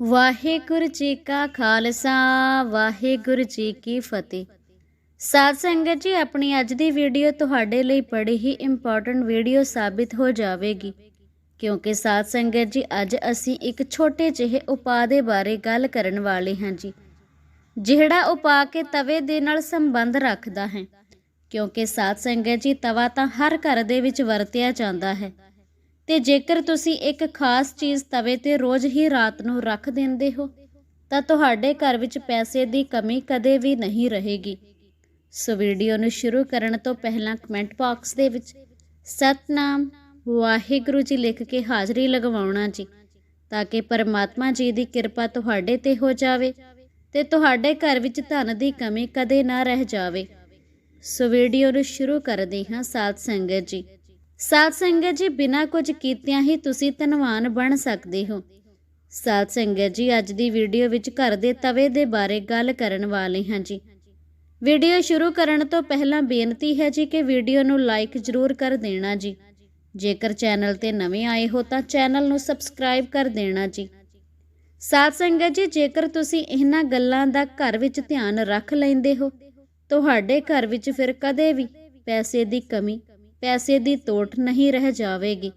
ਵਾਹਿਗੁਰੂ ਜੀ ਕਾ ਖਾਲਸਾ, ਵਾਹਿਗੁਰੂ ਜੀ ਕੀ ਫਤਿਹ। ਸਾਧ ਸੰਗਤ ਜੀ, ਆਪਣੀ ਅੱਜ ਦੀ ਵੀਡੀਓ ਤੁਹਾਡੇ ਲਈ ਬੜੀ ਹੀ ਇੰਪੋਰਟੈਂਟ ਵੀਡੀਓ ਸਾਬਿਤ ਹੋ ਜਾਵੇਗੀ। ਕਿਉਂਕਿ ਸਾਧ ਸੰਗਤ ਜੀ, ਅੱਜ ਅਸੀਂ ਇੱਕ ਛੋਟੇ ਜਿਹੇ ਉਪਾਅ ਦੇ ਬਾਰੇ ਗੱਲ ਕਰਨ ਵਾਲੇ ਹਾਂ ਜੀ, ਜਿਹੜਾ ਉਪਾਅ ਕੇ ਤਵੇ ਦੇ ਨਾਲ ਸੰਬੰਧ ਰੱਖਦਾ ਹੈ। ਕਿਉਂਕਿ ਸਾਧ ਸੰਗਤ ਜੀ, ਤਵਾ ਤਾਂ ਹਰ ਘਰ ਦੇ ਵਿੱਚ ਵਰਤਿਆ ਜਾਂਦਾ ਹੈ। ਤੇ ਜੇਕਰ ਤੁਸੀਂ ਇੱਕ ਖਾਸ ਚੀਜ਼ ਤਵੇ ਤੇ ਰੋਜ਼ ਹੀ ਰਾਤ ਨੂੰ ਰੱਖ ਦਿੰਦੇ ਹੋ, ਤਾਂ ਤੁਹਾਡੇ ਘਰ ਵਿੱਚ ਪੈਸੇ ਦੀ ਕਮੀ ਕਦੇ ਵੀ ਨਹੀਂ ਰਹੇਗੀ। ਸੋ ਵੀਡੀਓ ਨੂੰ ਸ਼ੁਰੂ ਕਰਨ ਤੋਂ ਪਹਿਲਾਂ ਕਮੈਂਟ ਬਾਕਸ ਦੇ ਵਿੱਚ, ਸਤਨਾਮ, ਵਾਹਿਗੁਰੂ ਜੀ ਲਿਖ ਕੇ ਹਾਜ਼ਰੀ ਲਗਵਾਉਣਾ ਜੀ, ਤਾਂ ਕਿ ਪਰਮਾਤਮਾ ਜੀ ਦੀ ਕਿਰਪਾ ਤੁਹਾਡੇ ਤੇ ਹੋ ਜਾਵੇ ਤੇ ਤੁਹਾਡੇ ਘਰ ਵਿੱਚ ਧਨ ਦੀ ਕਮੀ ਕਦੇ ਨਾ ਰਹਿ ਜਾਵੇ। ਸੋ ਵੀਡੀਓ ਨੂੰ ਸ਼ੁਰੂ ਕਰਦੇ ਹਾਂ ਸਾਧ ਸੰਗਤ ਜੀ। ਸਾਧ ਸੰਗਤ ਜੀ, ਬਿਨਾਂ ਕੁਝ ਕੀਤਿਆਂ ਹੀ ਤੁਸੀਂ ਧਨਵਾਨ ਬਣ ਸਕਦੇ ਹੋ। ਸਾਧ ਸੰਗਤ ਜੀ, ਅੱਜ ਦੀ ਵੀਡੀਓ ਵਿੱਚ ਘਰ ਦੇ ਤਵੇ ਦੇ ਬਾਰੇ ਗੱਲ ਕਰਨ ਵਾਲੇ ਹਾਂ ਜੀ। ਵੀਡੀਓ ਸ਼ੁਰੂ ਕਰਨ ਤੋਂ ਪਹਿਲਾਂ ਬੇਨਤੀ ਹੈ ਜੀ ਕਿ ਵੀਡੀਓ ਨੂੰ ਲਾਈਕ ਜ਼ਰੂਰ ਕਰ ਦੇਣਾ ਜੀ। ਜੇਕਰ ਚੈਨਲ ਤੇ ਨਵੇਂ ਆਏ ਹੋ ਤਾਂ ਚੈਨਲ ਨੂੰ ਸਬਸਕ੍ਰਾਈਬ ਕਰ ਦੇਣਾ ਜੀ। ਸਾਧ ਸੰਗਤ ਜੀ, ਜੇਕਰ ਤੁਸੀਂ ਇਹਨਾਂ ਗੱਲਾਂ ਦਾ ਘਰ ਵਿੱਚ ਧਿਆਨ ਰੱਖ ਲੈਂਦੇ ਹੋ, ਤੁਹਾਡੇ ਘਰ ਵਿੱਚ ਫਿਰ ਕਦੇ ਵੀ ਪੈਸੇ ਦੀ ਕਮੀ ਪੈਸੇ ਦੀ ਤੋਟ ਨਹੀਂ ਰਹਿ ਜਾਵੇਗੀ।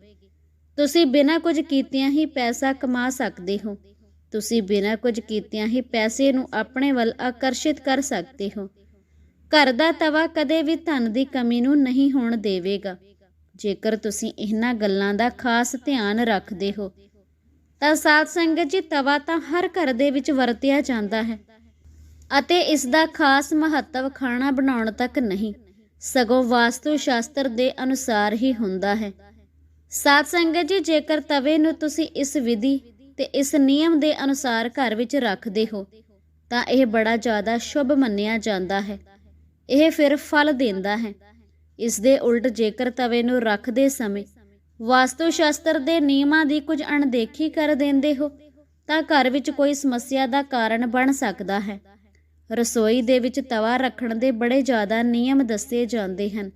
ਤੁਸੀਂ ਬਿਨਾਂ ਕੁਝ ਕੀਤਿਆਂ ਹੀ ਪੈਸਾ ਕਮਾ ਸਕਦੇ ਹੋ। ਤੁਸੀਂ ਬਿਨਾਂ ਕੁਝ ਕੀਤਿਆਂ ਹੀ ਪੈਸੇ ਨੂੰ ਆਪਣੇ ਵੱਲ ਆਕਰਸ਼ਿਤ ਕਰ ਸਕਦੇ ਹੋ। ਘਰ ਦਾ ਤਵਾ ਕਦੇ ਵੀ ਧਨ ਦੀ ਕਮੀ ਨੂੰ ਨਹੀਂ ਹੋਣ ਦੇਵੇਗਾ। ਜੇਕਰ ਤੁਸੀਂ ਇਹਨਾਂ ਗੱਲਾਂ ਦਾ ਖਾਸ ਧਿਆਨ ਰੱਖਦੇ ਹੋ, ਤਾਂ ਸਾਧ ਸੰਗਤ ਜੀ, ਤਵਾ ਤਾਂ ਹਰ ਘਰ ਦੇ ਵਿੱਚ ਵਰਤਿਆ ਜਾਂਦਾ ਹੈ ਅਤੇ ਇਸ ਦਾ ਖਾਸ ਮਹੱਤਵ ਖਾਣਾ ਬਣਾਉਣ ਤੱਕ ਨਹੀਂ। ਸਗੋਂ ਵਾਸਤੂ ਸ਼ਾਸਤਰ ਦੇ ਅਨੁਸਾਰ ਹੀ ਹੁੰਦਾ ਹੈ। ਸਾਧ ਸੰਗਤ ਜੀ, ਜੇਕਰ ਤਵੇ ਨੂੰ ਤੁਸੀਂ ਇਸ ਵਿਧੀ ਤੇ ਇਸ ਨਿਯਮ ਦੇ ਅਨੁਸਾਰ ਘਰ ਵਿੱਚ ਰੱਖਦੇ ਹੋ, ਤਾਂ ਇਹ ਬੜਾ ਜ਼ਿਆਦਾ ਸ਼ੁਭ ਮੰਨਿਆ ਜਾਂਦਾ ਹੈ। ਇਹ ਫਿਰ ਫਲ ਦਿੰਦਾ ਹੈ। ਇਸ ਦੇ ਉਲਟ ਜੇਕਰ ਤਵੇ ਨੂੰ ਰੱਖਦੇ ਸਮੇਂ ਵਾਸਤੂ ਸ਼ਾਸਤਰ ਦੇ ਨਿਯਮਾਂ ਦੀ ਕੁਝ ਅਣਦੇਖੀ ਕਰ ਦਿੰਦੇ ਹੋ, ਤਾਂ ਘਰ ਵਿੱਚ ਕੋਈ ਸਮੱਸਿਆ ਦਾ ਕਾਰਨ ਬਣ ਸਕਦਾ ਹੈ। ਰਸੋਈ ਦੇ ਵਿੱਚ ਤਵਾ ਰੱਖਣ ਦੇ ਬੜੇ ਜ਼ਿਆਦਾ ਨਿਯਮ ਦੱਸੇ ਜਾਂਦੇ ਹਨ।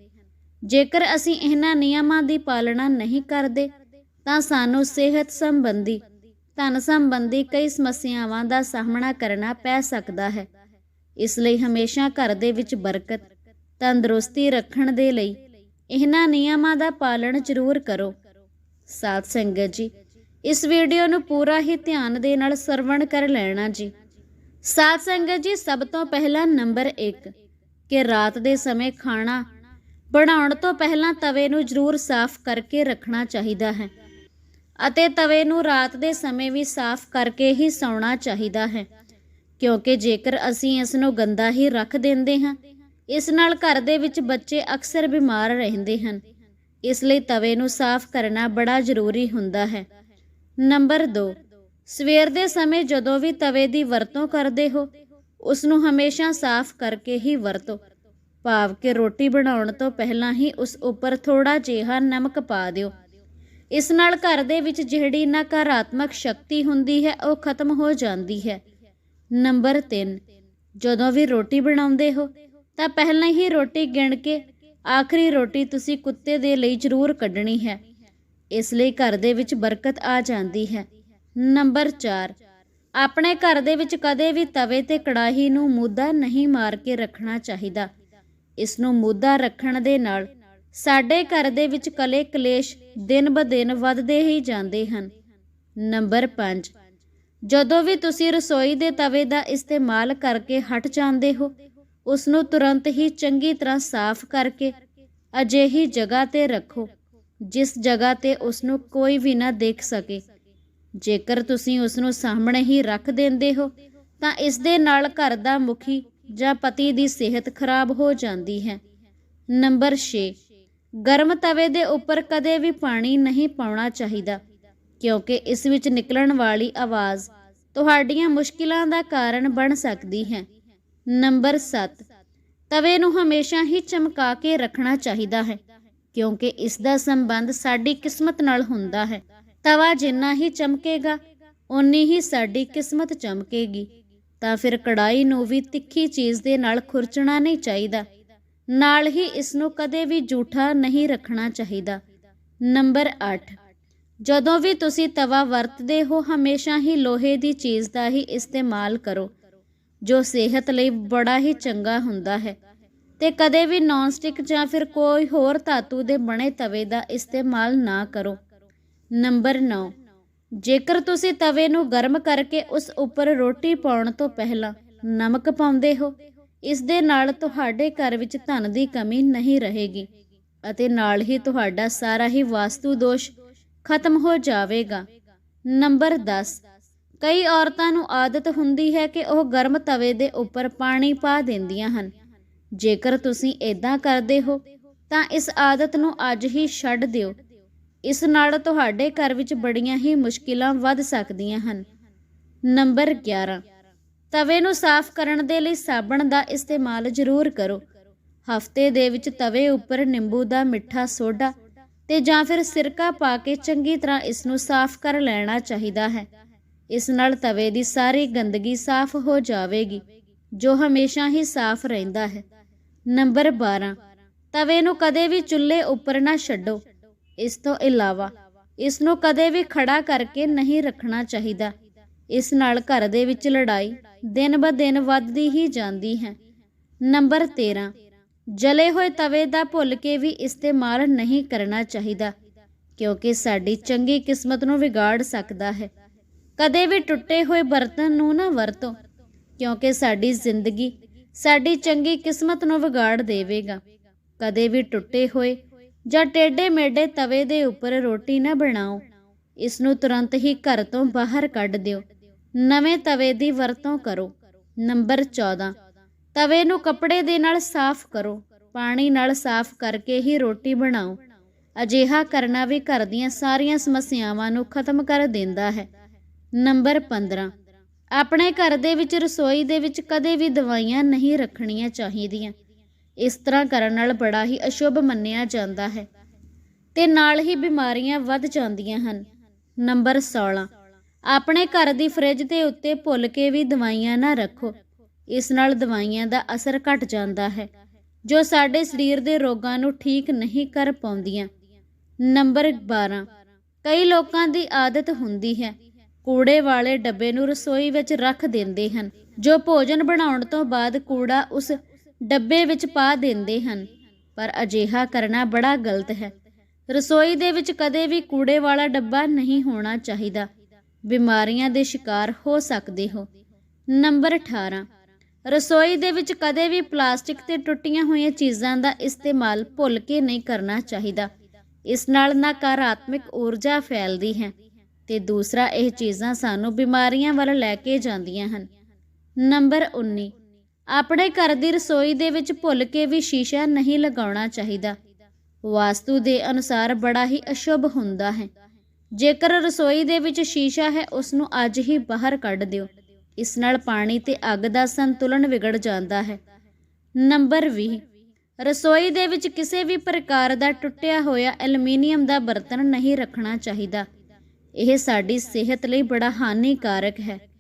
ਜੇਕਰ ਅਸੀਂ ਇਹਨਾਂ ਨਿਯਮਾਂ ਦੀ ਪਾਲਣਾ ਨਹੀਂ ਕਰਦੇ, ਤਾਂ ਸਾਨੂੰ ਸਿਹਤ ਸੰਬੰਧੀ, ਧਨ ਸੰਬੰਧੀ ਕਈ ਸਮੱਸਿਆਵਾਂ ਦਾ ਸਾਹਮਣਾ ਕਰਨਾ ਪੈ ਸਕਦਾ ਹੈ। ਇਸ ਲਈ ਹਮੇਸ਼ਾ ਘਰ ਦੇ ਵਿੱਚ ਬਰਕਤ, ਤੰਦਰੁਸਤੀ ਰੱਖਣ ਦੇ ਲਈ ਇਹਨਾਂ ਨਿਯਮਾਂ ਦਾ ਪਾਲਣ ਜ਼ਰੂਰ ਕਰੋ। ਸਾਧ ਸੰਗਤ ਜੀ, ਇਸ ਵੀਡੀਓ ਨੂੰ ਪੂਰਾ ਹੀ ਧਿਆਨ ਦੇ ਨਾਲ ਸਰਵਣ ਕਰ ਲੈਣਾ ਜੀ। ਸਾਧ ਸੰਗਤ ਜੀ, ਸਭ ਤੋਂ ਪਹਿਲਾਂ ਨੰਬਰ 1 ਕਿ ਰਾਤ ਦੇ ਸਮੇਂ ਖਾਣਾ ਬਣਾਉਣ ਤੋਂ ਪਹਿਲਾਂ ਤਵੇ ਨੂੰ ਜ਼ਰੂਰ ਸਾਫ਼ ਕਰਕੇ ਰੱਖਣਾ ਚਾਹੀਦਾ ਹੈ ਅਤੇ ਤਵੇ ਨੂੰ ਰਾਤ ਦੇ ਸਮੇਂ ਵੀ ਸਾਫ਼ ਕਰਕੇ ਹੀ ਸੌਣਾ ਚਾਹੀਦਾ ਹੈ, ਕਿਉਂਕਿ ਜੇਕਰ ਅਸੀਂ ਇਸ ਨੂੰ ਗੰਦਾ ਹੀ ਰੱਖ ਦਿੰਦੇ ਹਾਂ, ਇਸ ਨਾਲ ਘਰ ਦੇ ਵਿੱਚ ਬੱਚੇ ਅਕਸਰ ਬਿਮਾਰ ਰਹਿੰਦੇ ਹਨ, ਇਸ ਲਈ ਤਵੇ ਨੂੰ ਸਾਫ਼ ਕਰਨਾ ਬੜਾ ਜ਼ਰੂਰੀ ਹੁੰਦਾ ਹੈ। ਨੰਬਰ 2 ਸਵੇਰ ਦੇ ਸਮੇਂ ਜਦੋਂ ਵੀ ਤਵੇ ਦੀ ਵਰਤੋਂ ਕਰਦੇ ਹੋ ਉਸ ਨੂੰ ਹਮੇਸ਼ਾ ਸਾਫ਼ ਕਰਕੇ ਹੀ ਵਰਤੋ। ਭਾਵ ਕਿ ਰੋਟੀ ਬਣਾਉਣ ਤੋਂ ਪਹਿਲਾਂ ਹੀ ਉਸ ਉੱਪਰ ਥੋੜਾ ਜਿਹਾ ਨਮਕ ਪਾ ਦਿਓ। ਇਸ ਨਾਲ ਘਰ ਦੇ ਵਿੱਚ ਜਿਹੜੀ ਨਕਾਰਾਤਮਕ ਸ਼ਕਤੀ ਹੁੰਦੀ ਹੈ, ਉਹ ਖਤਮ ਹੋ ਜਾਂਦੀ ਹੈ। ਨੰਬਰ 3 ਜਦੋਂ ਵੀ ਰੋਟੀ ਬਣਾਉਂਦੇ ਹੋ, ਤਾਂ ਪਹਿਲਾਂ ਹੀ ਰੋਟੀ ਗਿਣ ਕੇ ਆਖਰੀ ਰੋਟੀ ਤੁਸੀਂ ਕੁੱਤੇ ਦੇ ਲਈ ਜ਼ਰੂਰ ਕੱਢਣੀ ਹੈ। ਇਸ ਲਈ ਘਰ ਦੇ ਵਿੱਚ ਬਰਕਤ ਆ ਜਾਂਦੀ ਹੈ। ਨੰਬਰ 4 ਆਪਣੇ ਘਰ ਦੇ ਵਿੱਚ ਕਦੇ ਵੀ ਤਵੇ ਤੇ ਕੜਾਹੀ ਨੂੰ ਮੁੱਦਾ ਨਹੀਂ ਮਾਰ ਕੇ ਰੱਖਣਾ ਚਾਹੀਦਾ। ਇਸ ਨੂੰ ਮੁੱਦਾ ਰੱਖਣ ਦੇ ਨਾਲ ਸਾਡੇ ਘਰ ਦੇ ਵਿੱਚ ਕਲੇ ਕਲੇਸ਼ ਦਿਨ ਬ ਦਿਨ ਵੱਧਦੇ ਹੀ ਜਾਂਦੇ ਹਨ। ਨੰਬਰ 5 ਜਦੋਂ ਵੀ ਤੁਸੀਂ ਰਸੋਈ ਦੇ ਤਵੇ ਦਾ ਇਸਤੇਮਾਲ ਕਰਕੇ ਹਟ ਜਾਂਦੇ ਹੋ, ਉਸ ਨੂੰ ਤੁਰੰਤ ਹੀ ਚੰਗੀ ਤਰ੍ਹਾਂ ਸਾਫ਼ ਕਰਕੇ ਅਜਿਹੀ ਜਗ੍ਹਾ ਤੇ ਰੱਖੋ, ਜਿਸ ਜਗ੍ਹਾ ਤੇ ਉਸ ਨੂੰ ਕੋਈ ਵੀ ਨਾ ਦੇਖ ਸਕੇ। ਜੇਕਰ ਤੁਸੀਂ ਉਸ ਨੂੰ ਸਾਹਮਣੇ ਹੀ ਰੱਖ ਦਿੰਦੇ ਹੋ, ਤਾਂ ਇਸ ਦੇ ਨਾਲ ਘਰ ਦਾ ਮੁਖੀ ਜਾਂ ਪਤੀ ਦੀ ਸਿਹਤ ਖਰਾਬ ਹੋ ਜਾਂਦੀ ਹੈ। ਨੰਬਰ 6 ਗਰਮ ਤਵੇ ਦੇ ਉੱਪਰ ਕਦੇ ਵੀ ਪਾਣੀ ਨਹੀਂ ਪਾਉਣਾ ਚਾਹੀਦਾ, ਕਿਉਂਕਿ ਇਸ ਵਿੱਚ ਨਿਕਲਣ ਵਾਲੀ ਆਵਾਜ਼ ਤੁਹਾਡੀਆਂ ਮੁਸ਼ਕਿਲਾਂ ਦਾ ਕਾਰਨ ਬਣ ਸਕਦੀ ਹੈ। ਨੰਬਰ 7 ਤਵੇ ਨੂੰ ਹਮੇਸ਼ਾ ਹੀ ਚਮਕਾ ਕੇ ਰੱਖਣਾ ਚਾਹੀਦਾ ਹੈ, ਕਿਉਂਕਿ ਇਸ ਦਾ ਸੰਬੰਧ ਸਾਡੀ ਕਿਸਮਤ ਨਾਲ ਹੁੰਦਾ ਹੈ। ਤਵਾ ਜਿੰਨਾ ਹੀ ਚਮਕੇਗਾ ਉਨੀ ਹੀ ਸਾਡੀ ਕਿਸਮਤ ਚਮਕੇਗੀ। ਤਾਂ ਫਿਰ ਕੜਾਈ ਨੂੰ ਵੀ ਤਿੱਖੀ ਚੀਜ਼ ਦੇ ਨਾਲ ਖੁਰਚਣਾ ਨਹੀਂ ਚਾਹੀਦਾ। ਨਾਲ ਹੀ ਇਸ ਨੂੰ ਕਦੇ ਵੀ ਝੂਠਾ ਨਹੀਂ ਰੱਖਣਾ ਚਾਹੀਦਾ। ਨੰਬਰ 8 ਜਦੋਂ ਵੀ ਤੁਸੀਂ ਤਵਾ ਵਰਤਦੇ ਹੋ, ਹਮੇਸ਼ਾ ਹੀ ਲੋਹੇ ਦੀ ਚੀਜ਼ ਦਾ ਹੀ ਇਸਤੇਮਾਲ ਕਰੋ, ਜੋ ਸਿਹਤ ਲਈ ਬੜਾ ਹੀ ਚੰਗਾ ਹੁੰਦਾ ਹੈ। ਤੇ ਕਦੇ ਵੀ ਨੌਨ ਸਟਿਕ ਜਾਂ ਫਿਰ ਕੋਈ ਹੋਰ ਧਾਤੂ ਦੇ ਬਣੇ ਤਵੇ ਦਾ ਇਸਤੇਮਾਲ ਨਾ ਕਰੋ। ਨੰਬਰ 9 ਜੇਕਰ ਤੁਸੀਂ ਤਵੇ ਨੂੰ ਗਰਮ ਕਰਕੇ ਉਸ ਉੱਪਰ ਰੋਟੀ ਪਾਉਣ ਤੋਂ ਪਹਿਲਾਂ ਨਮਕ ਪਾਉਂਦੇ ਹੋ, ਇਸ ਦੇ ਨਾਲ ਤੁਹਾਡੇ ਘਰ ਵਿੱਚ ਧਨ ਦੀ ਕਮੀ ਨਹੀਂ ਰਹੇਗੀ ਅਤੇ ਨਾਲ ਹੀ ਤੁਹਾਡਾ ਸਾਰਾ ਹੀ ਵਾਸਤੂ ਦੋਸ਼ ਖਤਮ ਹੋ ਜਾਵੇਗਾ। ਨੰਬਰ 10 ਕਈ ਔਰਤਾਂ ਨੂੰ ਆਦਤ ਹੁੰਦੀ ਹੈ ਕਿ ਉਹ ਗਰਮ ਤਵੇ ਦੇ ਉੱਪਰ ਪਾਣੀ ਪਾ ਦਿੰਦੀਆਂ ਹਨ। ਜੇਕਰ ਤੁਸੀਂ ਇਦਾਂ ਕਰਦੇ ਹੋ, ਤਾਂ ਇਸ ਆਦਤ ਨੂੰ ਅੱਜ ਹੀ ਛੱਡ ਦਿਓ। ਇਸ ਨਾਲ ਤੁਹਾਡੇ ਘਰ ਵਿੱਚ ਬੜੀਆਂ ਹੀ ਮੁਸ਼ਕਿਲਾਂ ਵੱਧ ਸਕਦੀਆਂ ਹਨ। ਨੰਬਰ 11 ਤਵੇ ਨੂੰ ਸਾਫ਼ ਕਰਨ ਦੇ ਲਈ ਸਾਬਣ ਦਾ ਇਸਤੇਮਾਲ ਜ਼ਰੂਰ ਕਰੋ। ਹਫ਼ਤੇ ਦੇ ਵਿੱਚ ਤਵੇ ਉੱਪਰ ਨਿੰਬੂ ਦਾ ਮਿੱਠਾ ਸੋਡਾ ਤੇ ਜਾਂ ਫਿਰ ਸਿਰਕਾ ਪਾ ਕੇ ਚੰਗੀ ਤਰ੍ਹਾਂ ਇਸ ਨੂੰ ਸਾਫ਼ ਕਰ ਲੈਣਾ ਚਾਹੀਦਾ ਹੈ। ਇਸ ਨਾਲ ਤਵੇ ਦੀ ਸਾਰੀ ਗੰਦਗੀ ਸਾਫ਼ ਹੋ ਜਾਵੇਗੀ, ਜੋ ਹਮੇਸ਼ਾ ਹੀ ਸਾਫ਼ ਰਹਿੰਦਾ ਹੈ। ਨੰਬਰ 12 ਤਵੇ ਨੂੰ ਕਦੇ ਵੀ ਚੁੱਲ੍ਹੇ ਉੱਪਰ ਨਾ ਛੱਡੋ। ਇਸ ਤੋਂ ਇਲਾਵਾ ਇਸ ਨੂੰ ਕਦੇ ਵੀ ਖੜਾ ਕਰਕੇ ਨਹੀਂ ਰੱਖਣਾ ਚਾਹੀਦਾ। ਇਸ ਨਾਲ ਘਰ ਦੇ ਵਿੱਚ ਲੜਾਈ ਦਿਨ ਬ ਦਿਨ ਵੱਧਦੀ ਹੀ ਜਾਂਦੀ ਹੈ। ਨੰਬਰ 13 ਜਲੇ ਹੋਏ ਤਵੇ ਦਾ ਭੁੱਲ ਕੇ ਵੀ ਇਸਤੇਮਾਲ ਨਹੀਂ ਕਰਨਾ ਚਾਹੀਦਾ, ਕਿਉਂਕਿ ਸਾਡੀ ਚੰਗੀ ਕਿਸਮਤ ਨੂੰ ਵਿਗਾੜ ਸਕਦਾ ਹੈ। ਕਦੇ ਵੀ ਟੁੱਟੇ ਹੋਏ ਬਰਤਨ ਨੂੰ ਨਾ ਵਰਤੋ, ਕਿਉਂਕਿ ਸਾਡੀ ਜ਼ਿੰਦਗੀ ਸਾਡੀ ਚੰਗੀ ਕਿਸਮਤ ਨੂੰ ਵਿਗਾੜ ਦੇਵੇਗਾ। ਕਦੇ ਵੀ ਟੁੱਟੇ ਹੋਏ ਜਾਂ ਟੇਢੇ ਮੇਢੇ ਤਵੇ ਦੇ ਉੱਪਰ ਰੋਟੀ ਨਾ ਬਣਾਓ ਇਸ ਨੂੰ ਤੁਰੰਤ ਹੀ ਘਰ ਤੋਂ ਬਾਹਰ ਕੱਢ ਦਿਓ। ਨਵੇਂ ਤਵੇ ਦੀ ਵਰਤੋਂ ਕਰੋ। ਨੰਬਰ 14 ਤਵੇ ਨੂੰ ਕੱਪੜੇ ਦੇ ਨਾਲ ਸਾਫ਼ ਕਰੋ। ਪਾਣੀ ਨਾਲ ਸਾਫ਼ ਕਰਕੇ ਹੀ ਰੋਟੀ ਬਣਾਓ। ਅਜਿਹਾ ਕਰਨਾ ਵੀ ਘਰ ਦੀਆਂ ਸਾਰੀਆਂ ਸਮੱਸਿਆਵਾਂ ਨੂੰ ਖਤਮ ਕਰ ਦਿੰਦਾ ਹੈ। ਨੰਬਰ 15 ਆਪਣੇ ਘਰ ਦੇ ਵਿੱਚ ਰਸੋਈ ਦੇ ਵਿੱਚ ਕਦੇ ਵੀ ਦਵਾਈਆਂ ਨਹੀਂ ਰੱਖਣੀਆਂ ਚਾਹੀਦੀਆਂ। ਇਸ ਤਰ੍ਹਾਂ ਕਰਨ ਨਾਲ ਬੜਾ ਹੀ ਅਸ਼ੁਭ ਮੰਨਿਆ ਜਾਂਦਾ ਹੈ ਤੇ ਨਾਲ ਹੀ ਬਿਮਾਰੀਆਂ ਵੱਧ ਜਾਂਦੀਆਂ ਹਨ। ਨੰਬਰ 16 ਆਪਣੇ ਘਰ ਦੀ ਫ੍ਰਿਜ ਦੇ ਉੱਤੇ ਭੁੱਲ ਕੇ ਵੀ ਦਵਾਈਆਂ ਨਾ ਰੱਖੋ। ਇਸ ਨਾਲ ਦਵਾਈਆਂ ਦਾ ਅਸਰ ਘਟ ਜਾਂਦਾ ਹੈ, ਜੋ ਸਾਡੇ ਸਰੀਰ ਦੇ ਰੋਗਾਂ ਨੂੰ ਠੀਕ ਨਹੀਂ ਕਰ ਪਾਉਂਦੀਆਂ। ਨੰਬਰ 12 ਕਈ ਲੋਕਾਂ ਦੀ ਆਦਤ ਹੁੰਦੀ ਹੈ, ਕੂੜੇ ਵਾਲੇ ਡੱਬੇ ਨੂੰ ਰਸੋਈ ਵਿੱਚ ਰੱਖ ਦਿੰਦੇ ਹਨ, ਜੋ ਭੋਜਨ ਬਣਾਉਣ ਤੋਂ ਬਾਅਦ ਕੂੜਾ ਉਸ ਡੱਬੇ ਵਿੱਚ ਪਾ ਦਿੰਦੇ ਹਨ। ਪਰ ਅਜਿਹਾ ਕਰਨਾ ਬੜਾ ਗਲਤ ਹੈ। ਰਸੋਈ ਦੇ ਵਿੱਚ ਕਦੇ ਵੀ ਕੂੜੇ ਵਾਲਾ ਡੱਬਾ ਨਹੀਂ ਹੋਣਾ ਚਾਹੀਦਾ। ਬਿਮਾਰੀਆਂ ਦੇ ਸ਼ਿਕਾਰ ਹੋ ਸਕਦੇ ਹੋ। ਨੰਬਰ 18 ਰਸੋਈ ਦੇ ਵਿੱਚ ਕਦੇ ਵੀ ਪਲਾਸਟਿਕ ਤੇ ਟੁੱਟੀਆਂ ਹੋਈਆਂ ਚੀਜ਼ਾਂ ਦਾ ਇਸਤੇਮਾਲ ਭੁੱਲ ਕੇ ਨਹੀਂ ਕਰਨਾ ਚਾਹੀਦਾ। ਇਸ ਨਾਲ ਨਕਾਰਾਤਮਕ ਊਰਜਾ ਫੈਲਦੀ ਹੈ ਤੇ ਦੂਸਰਾ, ਇਹ ਚੀਜ਼ਾਂ ਸਾਨੂੰ ਬਿਮਾਰੀਆਂ ਵੱਲ ਲੈ ਕੇ ਜਾਂਦੀਆਂ ਹਨ। ਨੰਬਰ 19 ਆਪਣੇ ਘਰ ਦੀ ਰਸੋਈ ਦੇ ਵਿੱਚ ਭੁੱਲ ਕੇ ਵੀ ਸ਼ੀਸ਼ਾ ਨਹੀਂ ਲਗਾਉਣਾ ਚਾਹੀਦਾ। ਵਾਸਤੂ ਦੇ ਅਨੁਸਾਰ ਬੜਾ ਹੀ ਅਸ਼ੁਭ ਹੁੰਦਾ ਹੈ। ਜੇਕਰ ਰਸੋਈ ਦੇ ਵਿੱਚ ਸ਼ੀਸ਼ਾ ਹੈ ਉਸ ਨੂੰ ਅੱਜ ਹੀ ਬਾਹਰ ਕੱਢ ਦਿਓ। ਇਸ ਨਾਲ ਪਾਣੀ ਤੇ ਅੱਗ ਦਾ ਸੰਤੁਲਨ ਵਿਗੜ ਜਾਂਦਾ ਹੈ। ਨੰਬਰ 20 ਰਸੋਈ ਦੇ ਵਿੱਚ ਕਿਸੇ ਵੀ ਪ੍ਰਕਾਰ ਦਾ ਟੁੱਟਿਆ ਹੋਇਆ ਐਲੂਮੀਨੀਅਮ ਦਾ ਬਰਤਨ ਨਹੀਂ ਰੱਖਣਾ ਚਾਹੀਦਾ। ਇਹ ਸਾਡੀ ਸਿਹਤ ਲਈ ਬੜਾ ਹਾਨੀਕਾਰਕ ਹੈ।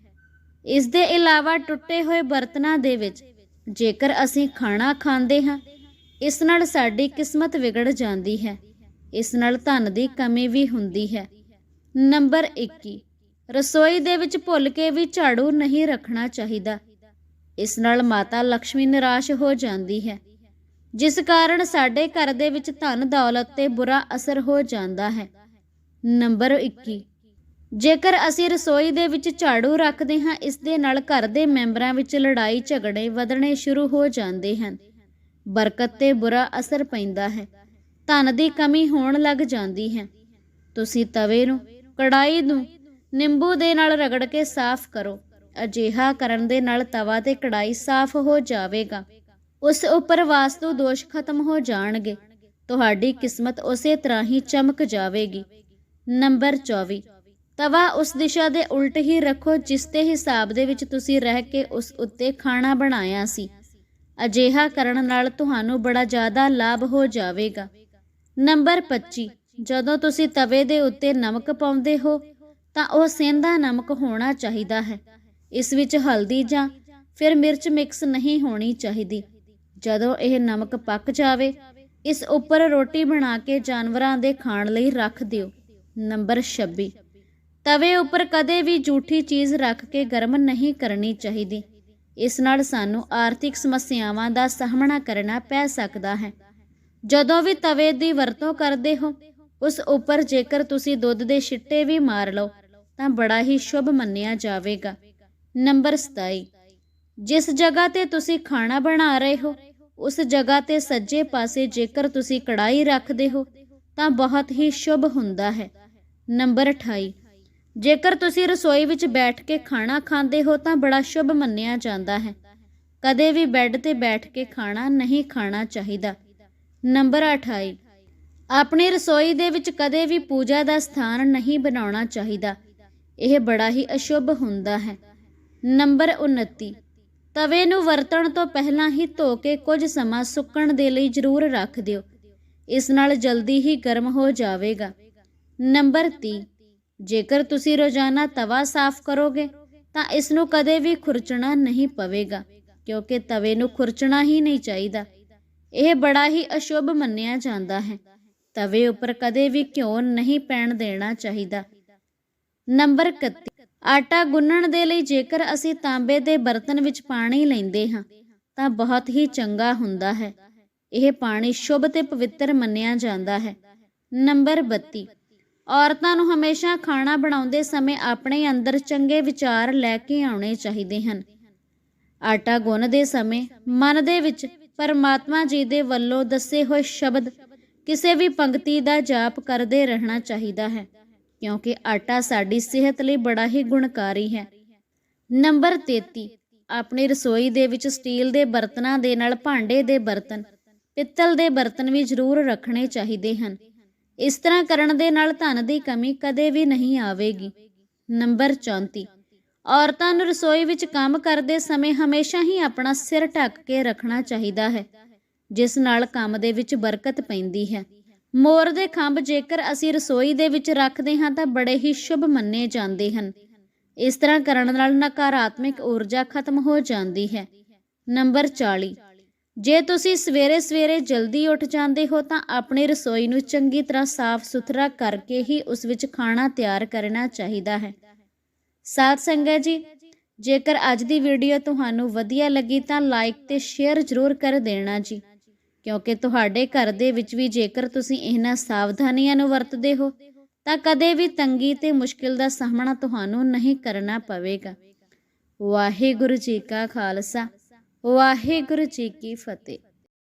ਇਸ ਦੇ ਇਲਾਵਾ ਟੁੱਟੇ ਹੋਏ ਬਰਤਨਾਂ ਦੇ ਵਿੱਚ ਜੇਕਰ ਅਸੀਂ ਖਾਣਾ ਖਾਂਦੇ ਹਾਂ, ਇਸ ਨਾਲ ਸਾਡੀ ਕਿਸਮਤ ਵਿਗੜ ਜਾਂਦੀ ਹੈ। ਇਸ ਨਾਲ ਧਨ ਦੀ ਕਮੀ ਵੀ ਹੁੰਦੀ ਹੈ। ਨੰਬਰ 21 ਰਸੋਈ ਦੇ ਵਿੱਚ ਭੁੱਲ ਕੇ ਵੀ ਝਾੜੂ ਨਹੀਂ ਰੱਖਣਾ ਚਾਹੀਦਾ। ਇਸ ਨਾਲ ਮਾਤਾ ਲక్ష్ਮੀ ਨਿਰਾਸ਼ ਹੋ ਜਾਂਦੀ ਹੈ। ਜਿਸ ਕਾਰਨ ਸਾਡੇ ਘਰ ਦੇ ਵਿੱਚ ਧਨ ਦੌਲਤ ਤੇ ਬੁਰਾ ਅਸਰ ਹੋ ਜਾਂਦਾ ਹੈ। ਨੰਬਰ 21 ਜੇਕਰ ਅਸੀਂ ਰਸੋਈ ਦੇ ਵਿੱਚ ਝਾੜੂ ਰੱਖਦੇ ਹਾਂ, ਇਸ ਦੇ ਨਾਲ ਘਰ ਦੇ ਮੈਂਬਰਾਂ ਵਿੱਚ ਲੜਾਈ ਝਗੜੇ ਵਧਣੇ ਸ਼ੁਰੂ ਹੋ ਜਾਂਦੇ ਹਨ। ਬਰਕਤ ਤੇ ਬੁਰਾ ਅਸਰ ਪੈਂਦਾ ਹੈ। ਧਨ ਦੀ ਕਮੀ ਹੋਣ ਲੱਗ ਜਾਂਦੀ ਹੈ। ਤੁਸੀਂ ਤਵੇ ਨੂੰ ਕੜਾਈ ਨੂੰ ਨਿੰਬੂ ਦੇ ਨਾਲ ਰਗੜ ਕੇ ਸਾਫ਼ ਕਰੋ। ਅਜਿਹਾ ਕਰਨ ਦੇ ਨਾਲ ਤਵਾ ਤੇ ਕੜਾਈ ਸਾਫ਼ ਹੋ ਜਾਵੇਗਾ। ਉਸ ਉੱਪਰ ਵਾਸਤੂ ਦੋਸ਼ ਖਤਮ ਹੋ ਜਾਣਗੇ। ਤੁਹਾਡੀ ਕਿਸਮਤ ਉਸੇ ਤਰ੍ਹਾਂ ਹੀ ਚਮਕ ਜਾਵੇਗੀ। ਨੰਬਰ 24 ਤਵਾ ਉਸ ਦਿਸ਼ਾ ਦੇ ਉਲਟ ਹੀ ਰੱਖੋ, ਜਿਸ ਦੇ ਹਿਸਾਬ ਦੇ ਵਿੱਚ ਤੁਸੀਂ ਰਹਿ ਕੇ ਉਸ ਉੱਤੇ ਖਾਣਾ ਬਣਾਇਆ ਸੀ। ਅਜਿਹਾ ਕਰਨ ਨਾਲ ਤੁਹਾਨੂੰ ਬੜਾ ਜ਼ਿਆਦਾ ਲਾਭ ਹੋ ਜਾਵੇਗਾ। ਨੰਬਰ 25 ਜਦੋਂ ਤੁਸੀਂ ਤਵੇ ਦੇ ਉੱਤੇ ਨਮਕ ਪਾਉਂਦੇ ਹੋ, ਤਾਂ ਉਹ ਸੇਂਦਾ ਨਮਕ ਹੋਣਾ ਚਾਹੀਦਾ ਹੈ। ਇਸ ਵਿੱਚ ਹਲਦੀ ਜਾਂ ਫਿਰ ਮਿਰਚ ਮਿਕਸ ਨਹੀਂ ਹੋਣੀ ਚਾਹੀਦੀ। ਜਦੋਂ ਇਹ ਨਮਕ ਪੱਕ ਜਾਵੇ, ਇਸ ਉੱਪਰ ਰੋਟੀ ਬਣਾ ਕੇ ਜਾਨਵਰਾਂ ਦੇ ਖਾਣ ਲਈ ਰੱਖ ਦਿਓ। ਨੰਬਰ 26 ਤਵੇ ਉੱਪਰ ਕਦੇ ਵੀ ਝੂਠੀ ਚੀਜ਼ ਰੱਖ ਕੇ ਗਰਮ ਨਹੀਂ ਕਰਨੀ ਚਾਹੀਦੀ। ਇਸ ਨਾਲ ਸਾਨੂੰ ਆਰਥਿਕ ਸਮੱਸਿਆਵਾਂ ਦਾ ਸਾਹਮਣਾ ਕਰਨਾ ਪੈ ਸਕਦਾ ਹੈ। ਜਦੋਂ ਵੀ ਤਵੇ ਦੀ ਵਰਤੋਂ ਕਰਦੇ ਹੋ, ਉਸ ਉੱਪਰ ਜੇਕਰ ਤੁਸੀਂ ਦੁੱਧ ਦੇ ਛਿੱਟੇ ਵੀ ਮਾਰ ਲਓ, ਤਾਂ ਬੜਾ ਹੀ ਸ਼ੁਭ ਮੰਨਿਆ ਜਾਵੇਗਾ। ਨੰਬਰ 27 ਜਿਸ ਜਗ੍ਹਾ ਤੇ ਤੁਸੀਂ ਖਾਣਾ ਬਣਾ ਰਹੇ ਹੋ, ਉਸ ਜਗ੍ਹਾ ਤੇ ਸੱਜੇ ਪਾਸੇ ਜੇਕਰ ਤੁਸੀਂ ਕੜਾਈ ਰੱਖਦੇ ਹੋ, ਤਾਂ ਬਹੁਤ ਹੀ ਸ਼ੁਭ ਹੁੰਦਾ ਹੈ। ਨੰਬਰ 28 ਜੇਕਰ ਤੁਸੀਂ ਰਸੋਈ ਵਿੱਚ ਬੈਠ ਕੇ ਖਾਣਾ ਖਾਂਦੇ ਹੋ ਤਾਂ ਬੜਾ ਸ਼ੁਭ ਮੰਨਿਆ ਜਾਂਦਾ ਹੈ। ਕਦੇ ਵੀ ਬੈੱਡ ਤੇ ਬੈਠ ਕੇ ਖਾਣਾ ਨਹੀਂ ਖਾਣਾ ਚਾਹੀਦਾ। ਨੰਬਰ 28 ਆਪਣੀ ਰਸੋਈ ਦੇ ਵਿੱਚ ਕਦੇ ਵੀ ਪੂਜਾ ਦਾ ਸਥਾਨ ਨਹੀਂ ਬਣਾਉਣਾ ਚਾਹੀਦਾ। ਇਹ ਬੜਾ ਹੀ ਅਸ਼ੁਭ ਹੁੰਦਾ ਹੈ। ਨੰਬਰ 29 ਤਵੇ ਨੂੰ ਵਰਤਣ ਤੋਂ ਪਹਿਲਾਂ ਹੀ ਧੋ ਕੇ ਕੁਝ ਸਮਾਂ ਸੁੱਕਣ ਦੇ ਲਈ ਜ਼ਰੂਰ ਰੱਖ ਦਿਓ। ਇਸ ਨਾਲ ਜਲਦੀ ਹੀ ਗਰਮ ਹੋ ਜਾਵੇਗਾ। ਨੰਬਰ 30 ਜੇਕਰ ਤੁਸੀਂ ਰੋਜ਼ਾਨਾ ਤਵਾ ਸਾਫ਼ ਕਰੋਗੇ, ਤਾਂ ਇਸ ਨੂੰ ਕਦੇ ਵੀ ਖੁਰਚਣਾ ਨਹੀਂ ਪਵੇਗਾ, ਕਿਉਂਕਿ ਤਵੇ ਨੂੰ ਖੁਰਚਣਾ ਹੀ ਨਹੀਂ ਚਾਹੀਦਾ। ਇਹ ਬੜਾ ਹੀ ਅਸ਼ੁਭ ਮੰਨਿਆ ਜਾਂਦਾ ਹੈ। ਤਵੇ ਉੱਪਰ ਕਦੇ ਵੀ ਘਿਓ ਨਹੀਂ ਪੈਣ ਦੇਣਾ ਚਾਹੀਦਾ। ਨੰਬਰ 31 ਆਟਾ ਗੁੰਨਣ ਦੇ ਲਈ ਜੇਕਰ ਅਸੀਂ ਤਾਂਬੇ ਦੇ ਬਰਤਨ ਵਿੱਚ ਪਾਣੀ ਲੈਂਦੇ ਹਾਂ, ਤਾਂ ਬਹੁਤ ਹੀ ਚੰਗਾ ਹੁੰਦਾ ਹੈ। ਇਹ ਪਾਣੀ ਸ਼ੁਭ ਤੇ ਪਵਿੱਤਰ ਮੰਨਿਆ ਜਾਂਦਾ ਹੈ। ਨੰਬਰ 32 ਔਰਤਾਂ ਨੂੰ ਹਮੇਸ਼ਾ ਖਾਣਾ ਬਣਾਉਂਦੇ ਸਮੇਂ ਆਪਣੇ ਅੰਦਰ ਚੰਗੇ ਵਿਚਾਰ ਲੈ ਕੇ ਆਉਣੇ ਚਾਹੀਦੇ ਹਨ। ਆਟਾ ਗੁੰਨਦੇ ਸਮੇਂ ਮਨ ਦੇ ਵਿੱਚ ਪਰਮਾਤਮਾ ਜੀ ਦੇ ਵੱਲੋਂ ਦੱਸੇ ਹੋਏ ਸ਼ਬਦ ਕਿਸੇ ਵੀ ਪੰਕਤੀ ਦਾ ਜਾਪ ਕਰਦੇ ਰਹਿਣਾ ਚਾਹੀਦਾ ਹੈ, ਕਿਉਂਕਿ ਆਟਾ ਸਾਡੀ ਸਿਹਤ ਲਈ ਬੜਾ ਹੀ ਗੁਣਕਾਰੀ ਹੈ। ਨੰਬਰ 33 ਆਪਣੀ ਰਸੋਈ ਦੇ ਵਿੱਚ ਸਟੀਲ ਦੇ ਬਰਤਨਾਂ ਦੇ ਨਾਲ ਭਾਂਡੇ ਦੇ ਬਰਤਨ, ਪਿੱਤਲ ਦੇ ਬਰਤਨ ਵੀ ਜ਼ਰੂਰ ਰੱਖਣੇ ਚਾਹੀਦੇ ਹਨ। ਇਸ ਤਰ੍ਹਾਂ ਕਰਨ ਦੇ ਨਾਲ ਧਨ ਦੀ ਕਮੀ ਕਦੇ ਵੀ ਨਹੀਂ ਆਵੇਗੀ। ਨੰਬਰ 34 ਔਰਤਾਂ ਨੂੰ ਰਸੋਈ ਵਿੱਚ ਕੰਮ ਕਰਦੇ ਸਮੇਂ ਹਮੇਸ਼ਾ ਹੀ ਆਪਣਾ ਸਿਰ ਢੱਕ ਕੇ ਰੱਖਣਾ ਚਾਹੀਦਾ ਹੈ, ਜਿਸ ਨਾਲ ਕੰਮ ਦੇ ਵਿੱਚ ਬਰਕਤ ਪੈਂਦੀ ਹੈ। ਮੋਰ ਦੇ ਖੰਭ ਜੇਕਰ ਅਸੀਂ ਰਸੋਈ ਦੇ ਵਿੱਚ ਰੱਖਦੇ ਹਾਂ ਤਾਂ ਬੜੇ ਹੀ ਸ਼ੁਭ ਮੰਨੇ ਜਾਂਦੇ ਹਨ। ਇਸ ਤਰ੍ਹਾਂ ਕਰਨ ਨਾਲ ਨਕਾਰਾਤਮਕ ਊਰਜਾ ਖਤਮ ਹੋ ਜਾਂਦੀ ਹੈ। ਨੰਬਰ 40 ਜੇ ਤੁਸੀਂ ਸਵੇਰੇ ਸਵੇਰੇ ਜਲਦੀ ਉੱਠ ਜਾਂਦੇ ਹੋ ਤਾਂ ਆਪਣੀ ਰਸੋਈ ਨੂੰ ਚੰਗੀ ਤਰ੍ਹਾਂ ਸਾਫ਼ ਸੁਥਰਾ ਕਰਕੇ ਹੀ ਉਸ ਵਿੱਚ ਖਾਣਾ ਤਿਆਰ ਕਰਨਾ ਚਾਹੀਦਾ ਹੈ। ਸਾਧ ਸੰਗਤ ਜੀ, ਜੇਕਰ ਅੱਜ ਦੀ ਵੀਡੀਓ ਤੁਹਾਨੂੰ ਵਧੀਆ ਲੱਗੀ ਤਾਂ ਲਾਈਕ ਤੇ ਸ਼ੇਅਰ ਜ਼ਰੂਰ ਕਰ ਦੇਣਾ ਜੀ, ਕਿਉਂਕਿ ਤੁਹਾਡੇ ਘਰ ਦੇ ਵਿੱਚ ਵੀ ਜੇਕਰ ਤੁਸੀਂ ਇਹਨਾਂ ਸਾਵਧਾਨੀਆਂ ਨੂੰ ਵਰਤਦੇ ਹੋ ਤਾਂ ਕਦੇ ਵੀ ਤੰਗੀ ਤੇ ਮੁਸ਼ਕਿਲ ਦਾ ਸਾਹਮਣਾ ਤੁਹਾਨੂੰ ਨਹੀਂ ਕਰਨਾ ਪਵੇਗਾ। ਵਾਹਿਗੁਰੂ ਜੀ ਕਾ ਖਾਲਸਾ। ਵਾਹਿਗੁਰੂ ਜੀ ਕੀ ਫਤਿਹ।